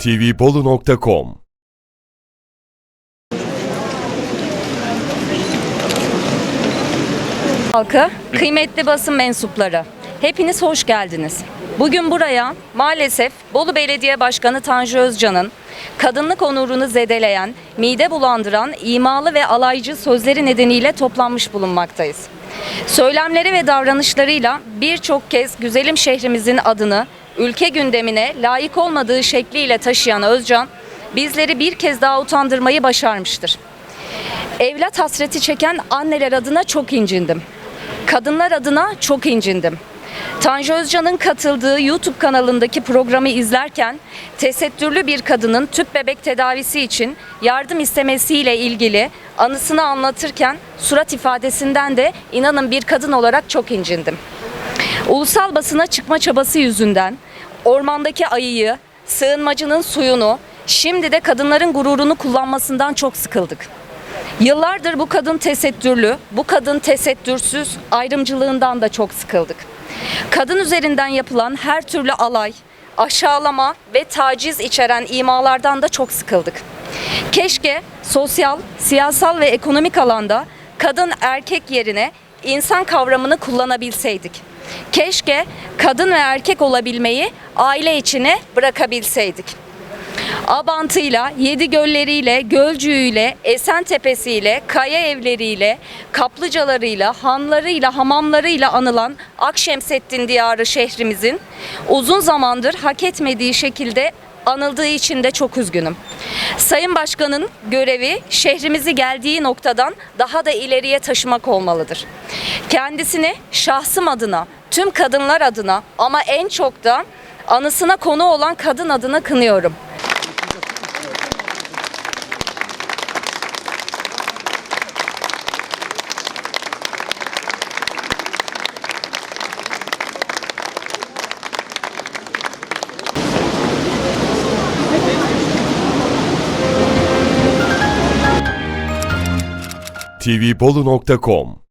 tvbolu.com halkı, kıymetli basın mensupları. Hepiniz hoş geldiniz. Bugün buraya maalesef Bolu Belediye Başkanı Tanju Özcan'ın kadınlık onurunu zedeleyen, mide bulandıran, imalı ve alaycı sözleri nedeniyle toplanmış bulunmaktayız. Söylemleri ve davranışlarıyla birçok kez güzelim şehrimizin adını ülke gündemine layık olmadığı şekliyle taşıyan Özcan, bizleri bir kez daha utandırmayı başarmıştır. Evlat hasreti çeken anneler adına çok incindim. Kadınlar adına çok incindim. Tanju Özcan'ın katıldığı YouTube kanalındaki programı izlerken tesettürlü bir kadının tüp bebek tedavisi için yardım istemesiyle ilgili anısını anlatırken surat ifadesinden de inanın bir kadın olarak çok incindim. Ulusal basına çıkma çabası yüzünden ormandaki ayıyı, sığınmacının suyunu, şimdi de kadınların gururunu kullanmasından çok sıkıldık. Yıllardır bu kadın tesettürlü, bu kadın tesettürsüz ayrımcılığından da çok sıkıldık. Kadın üzerinden yapılan her türlü alay, aşağılama ve taciz içeren imalardan da çok sıkıldık. Keşke sosyal, siyasal ve ekonomik alanda kadın erkek yerine insan kavramını kullanabilseydik. Keşke kadın ve erkek olabilmeyi aile içine bırakabilseydik. Abantıyla, Yedi Gölleriyle, Gölcüğüyle, Esentepe'siyle, Kaya Evleriyle, Kaplıcalarıyla, hanlarıyla, hamamlarıyla anılan Akşemseddin diyarı şehrimizin uzun zamandır hak etmediği şekilde anıldığı için de çok üzgünüm. Sayın Başkan'ın görevi şehrimizi geldiği noktadan daha da ileriye taşımak olmalıdır. Kendisini şahsım adına, tüm kadınlar adına ama en çok da anısına konu olan kadın adına kınıyorum. tvbolu.com